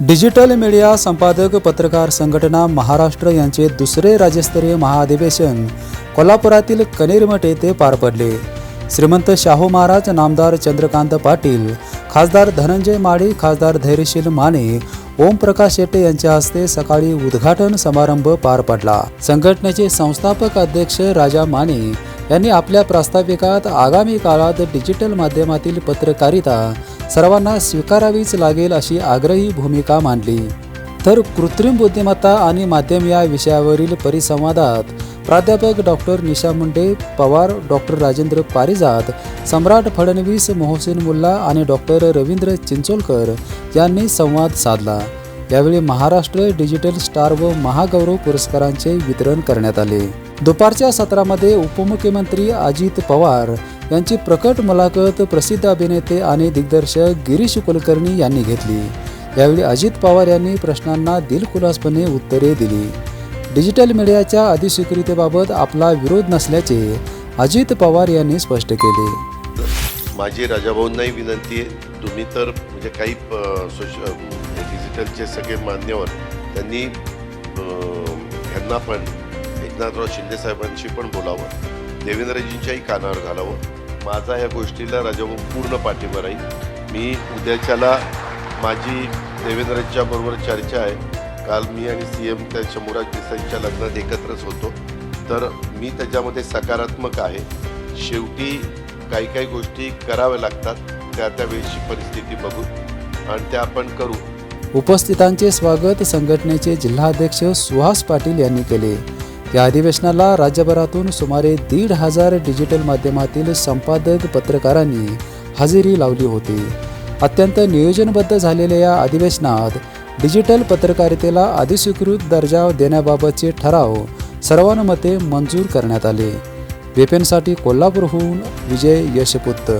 Digital media संपादक पत्रकार संघटना महाराष्ट्र यांचे दुसरे राज्यस्तरीय महाअधिवेशन कोल्हापुरातील कनेरमठ येथे पार पडले. श्रीमंत शाहू महाराज नामदार चंद्रकांत पाटील खासदार धनंजय माळी खासदार धैर्यशील माने ओमप्रकाश शेट्टे यांच्या हस्ते सकाळी उद्घाटन समारंभ पार पडला. संघटनेचे संस्थापक अध्यक्ष राजा माने यांनी आपल्या प्रास्ताविकात आगामी काळात डिजिटल माध्यमातील पत्रकारिता सर्वांना स्वीकारावीच लागेल अशी आग्रही भूमिका मांडली. तर कृत्रिम बुद्धिमत्ता आणि माध्यम या विषयावरील परिसंवादात प्राध्यापक डॉक्टर निशा मुंडे पवार डॉक्टर राजेंद्र पारिजात सम्राट फडणवीस मोहसिन मुल्ला आणि डॉक्टर रवींद्र चिंचोलकर यांनी संवाद साधला. यावेळी महाराष्ट्र डिजिटल स्टार व महागौरव पुरस्कारांचे वितरण करण्यात आले. दुपारच्या सत्रामध्ये उपमुख्यमंत्री अजित पवार यांची प्रकट मुलाखत प्रसिद्ध अभिनेते आणि दिग्दर्शक गिरीश कुलकर्णी यांनी घेतली. यावेळी अजित पवार यांनी प्रश्नांना दिलखुलासपणे उत्तरे दिली. डिजिटल मीडियाच्या अधिस्वीकृतीबाबत आपला विरोध नसल्याचे अजित पवार यांनी स्पष्ट केले. माझी राजाभाऊंनाही विनंती आहे तुम्ही तर म्हणजे काही सोशल म्हणजे डिजिटलचे सगळे मान्यवर त्यांनी यांना पण एकनाथराव शिंदे साहेबांशी पण बोलावं. देवेंद्रजींच्याही कानावर घालावं. माझा ह्या गोष्टीला राजाभाऊ पूर्ण पाठिंबा राहील. मी उद्याच्याला माझी देवेंद्रांच्या बरोबर चर्चा आहे. काल मी आणि सी एम त्या शंभूराज देसाईंच्या लग्नात एकत्रच होतो. तर मी त्याच्यामध्ये सकारात्मक आहे. शेवटी काही काही गोष्टी कराव्या लागतात. त्या त्यावेळीची परिस्थिती बघून आणि त्या आपण करू. उपस्थितांचे स्वागत संघटनेचे जिल्हाध्यक्ष सुहास पाटील यांनी केले. या अधिवेशनाला राज्यभरातून सुमारे दीड हजार डिजिटल माध्यमातील संपादक पत्रकारांनी हजेरी लावली होती. अत्यंत नियोजनबद्ध झालेल्या या अधिवेशनात डिजिटल पत्रकारितेला अधिस्वीकृत दर्जा देण्याबाबतचे ठराव सर्वानुमते मंजूर करण्यात आले. वेपेनसाठी कोल्हापूरहून विजय यशपुत्र